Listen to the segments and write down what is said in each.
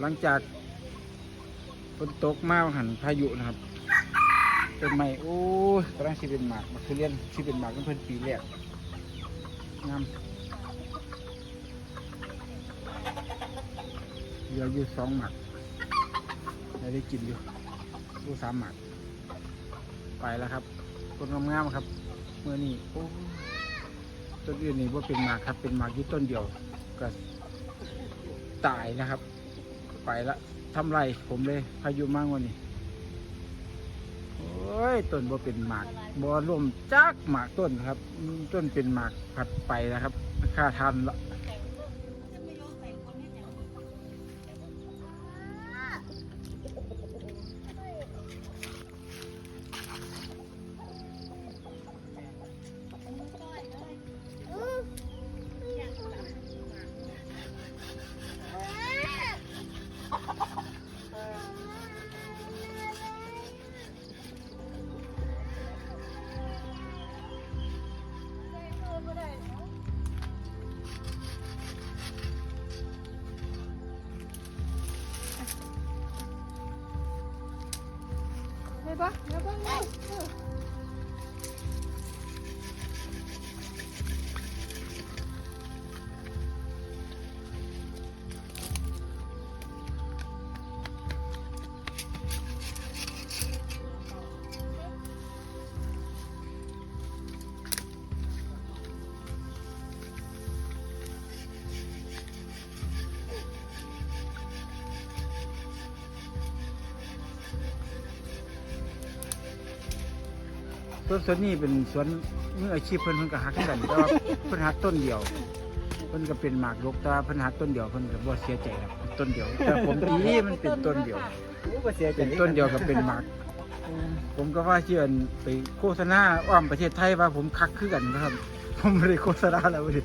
หลังจากฝนตกมาหันพายุนะครับเป็นใหม่โอ้ยกำลังสิเป็นหมากมาคือเรียนสิเป็นหมากกันเพิ่นปีแรกงามเหลืออยู่สองหมากได้ได้กินอยู่ดูสามหมากไปแล้วครับต้นงามๆครับ เมื่อนี้โอ้ยต้นอื่นนี่ว่าเป็นหมากครับ เป็นหมากที่ต้นเดียวก็ ตายนะครับ ไปละทำไรผมเลยพายุมากวันนี้โอ้ยต้นบ่เป็นหมากบ่ร่วมจักหมากต้นครับ ต้นเป็นหมากผัดไปนะครับค่าทานละ ได้ปะไต้นสวนนี้เป็นสวนมืออาชีพเพิ่นเพิ่นก็หักกันแต่ว่าเพิ่นหักต้นเดียว เพิ่นก็เป็นหมากรกแต่ว่าเพิ่นหักต้นเดียวเพิ่นก็บ่เสียใจครับต้นเดียว แต่ผมดีมันเป็นต้นเดียวโอ้บ่เสียใจเป็นต้นเดียวกับเป็นหมาก ผมก็ว่าเชื่อนไปโฆษณาอ้อมประเทศไทยว่าผมคักคือกันนะครับ ผมไม่ได้โฆษณาแล้วดิ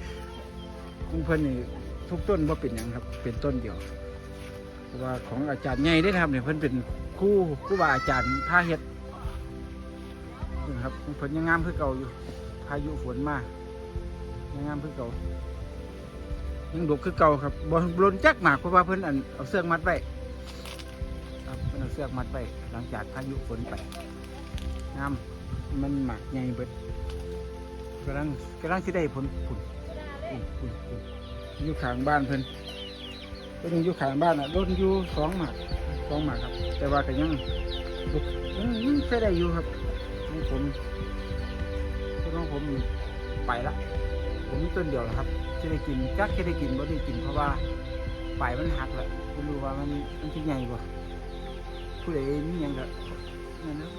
ของเพิ่นนี่ทุกต้นว่าเป็นหยังครับ เป็นต้นเดียวเพราะว่าของอาจารย์ใหญ่ได้อนะครับเนี่ยเพิ่นเป็นครู่ครู่บาอาจารย์พาเฮ็ดนะ ครับของเพิ่นยังงามคือเก่าอยู่ พายุฝนมายังงามคือเก่า ยังดกคือเก่าครับบอลบลนจักหมากเพราะว่าเพิ่นอันเอาเสื้อมัดไว้ครับเพิ่นเอาเสือมัดไปหลังจากพายุฝนไปงามมันหมักใหญ่เบิดกำลังกำลังสิได้ผลผุนผุนผุนผุนอยู่ข้างบ้านเพิ่อนเพิ่นอยู่ข้างบ้านอะรถอยู่สองหมากสองหมากครับ แต่ว่าก็ยังบุยังยังใช้ได้อยู่ครับ ของผมต้นของผมไปละ ผมมีต้นเดียวแล้วครับจะได้กินจักจะได้กินบ่ได้กินเพราะว่าปลายมันหักแล้วไม่รู้ว่ามันมันที่ใหญ่กว่าผู้ใดมีอยังก็นั่นนะ